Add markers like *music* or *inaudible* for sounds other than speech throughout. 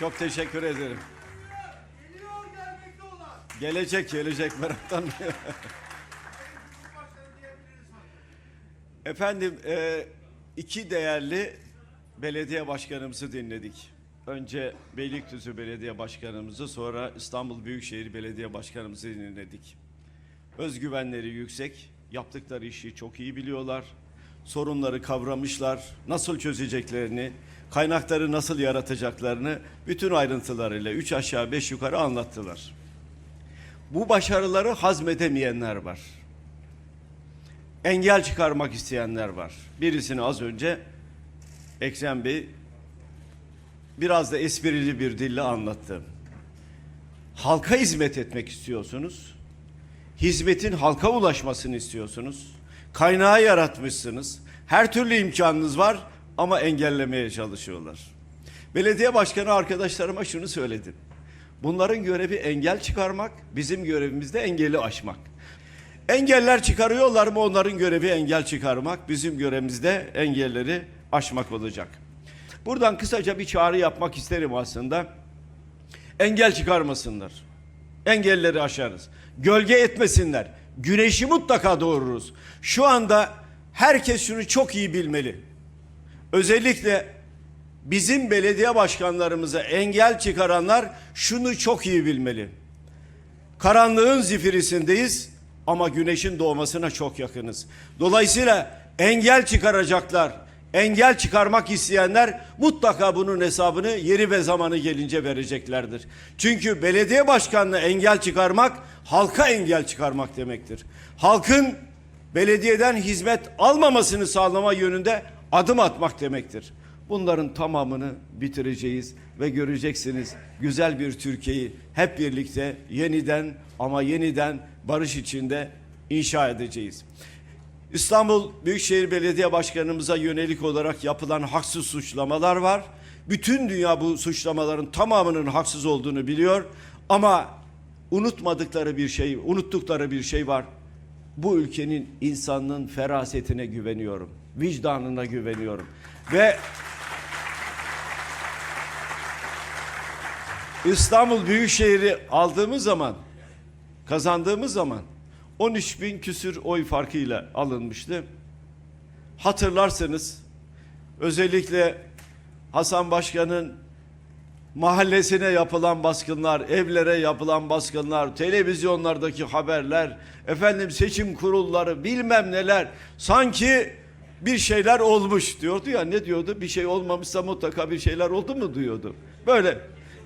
Çok teşekkür ederim. Geliyor gelmekte olan. Gelecek gelecek meraktan. *laughs* Efendim e, iki değerli belediye başkanımızı dinledik. Önce Beylikdüzü Belediye Başkanımızı sonra İstanbul Büyükşehir Belediye Başkanımızı dinledik. Özgüvenleri yüksek, yaptıkları işi çok iyi biliyorlar. Sorunları kavramışlar, nasıl çözeceklerini, kaynakları nasıl yaratacaklarını bütün ayrıntılarıyla üç aşağı beş yukarı anlattılar. Bu başarıları hazmedemeyenler var engel çıkarmak isteyenler var. Birisini az önce Ekrem Bey biraz da esprili bir dille anlattı. Halka hizmet etmek istiyorsunuz. Hizmetin halka ulaşmasını istiyorsunuz. Kaynağı yaratmışsınız. Her türlü imkanınız var ama engellemeye çalışıyorlar. Belediye başkanı arkadaşlarıma şunu söyledim. Bunların görevi engel çıkarmak, bizim görevimiz de engeli aşmak. Engeller çıkarıyorlar mı onların görevi engel çıkarmak, bizim görevimiz de engelleri aşmak olacak. Buradan kısaca bir çağrı yapmak isterim aslında. Engel çıkarmasınlar. Engelleri aşarız. Gölge etmesinler. Güneşi mutlaka doğururuz. Şu anda herkes şunu çok iyi bilmeli. Özellikle bizim belediye başkanlarımıza engel çıkaranlar şunu çok iyi bilmeli. Karanlığın zifirisindeyiz ama güneşin doğmasına çok yakınız. Dolayısıyla engel çıkaracaklar, engel çıkarmak isteyenler mutlaka bunun hesabını yeri ve zamanı gelince vereceklerdir. Çünkü belediye başkanlığı engel çıkarmak, halka engel çıkarmak demektir. Halkın belediyeden hizmet almamasını sağlama yönünde adım atmak demektir. Bunların tamamını bitireceğiz ve göreceksiniz güzel bir Türkiye'yi hep birlikte yeniden ama yeniden barış içinde inşa edeceğiz. İstanbul Büyükşehir Belediye Başkanımıza yönelik olarak yapılan haksız suçlamalar var. Bütün dünya bu suçlamaların tamamının haksız olduğunu biliyor ama unutmadıkları bir şey, unuttukları bir şey var. Bu ülkenin insanlığın ferasetine güveniyorum. Vicdanına güveniyorum. Ve İstanbul Büyükşehir'i aldığımız zaman, kazandığımız zaman 13 bin küsür oy farkıyla alınmıştı. Hatırlarsınız özellikle Hasan Başkan'ın mahallesine yapılan baskınlar, evlere yapılan baskınlar, televizyonlardaki haberler, efendim seçim kurulları bilmem neler sanki bir şeyler olmuş diyordu ya ne diyordu? Bir şey olmamışsa mutlaka bir şeyler oldu mu diyordu. Böyle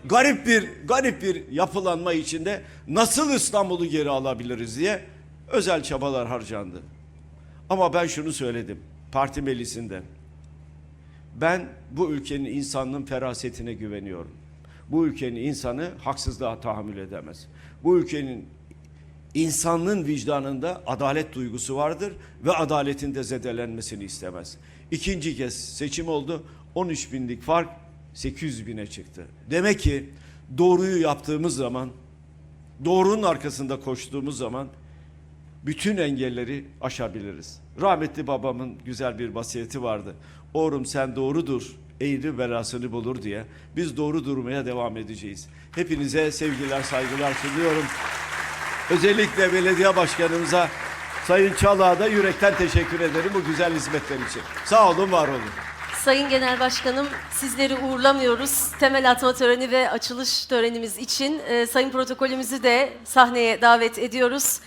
garip bir garip bir yapılanma içinde nasıl İstanbul'u geri alabiliriz diye özel çabalar harcandı. Ama ben şunu söyledim parti meclisinde. Ben bu ülkenin insanlığın ferasetine güveniyorum. Bu ülkenin insanı haksızlığa tahammül edemez. Bu ülkenin insanlığın vicdanında adalet duygusu vardır ve adaletin de zedelenmesini istemez. İkinci kez seçim oldu. 13 binlik fark 800 bine çıktı. Demek ki doğruyu yaptığımız zaman, doğrunun arkasında koştuğumuz zaman bütün engelleri aşabiliriz. Rahmetli babamın güzel bir vasiyeti vardı. Oğlum sen doğrudur, eğri velasını bulur diye. Biz doğru durmaya devam edeceğiz. Hepinize sevgiler, saygılar sunuyorum. Özellikle belediye başkanımıza Sayın Çalık'a da yürekten teşekkür ederim bu güzel hizmetler için. Sağ olun, var olun. Sayın Genel Başkanım sizleri uğurlamıyoruz. Temel atma töreni ve açılış törenimiz için e, sayın protokolümüzü de sahneye davet ediyoruz.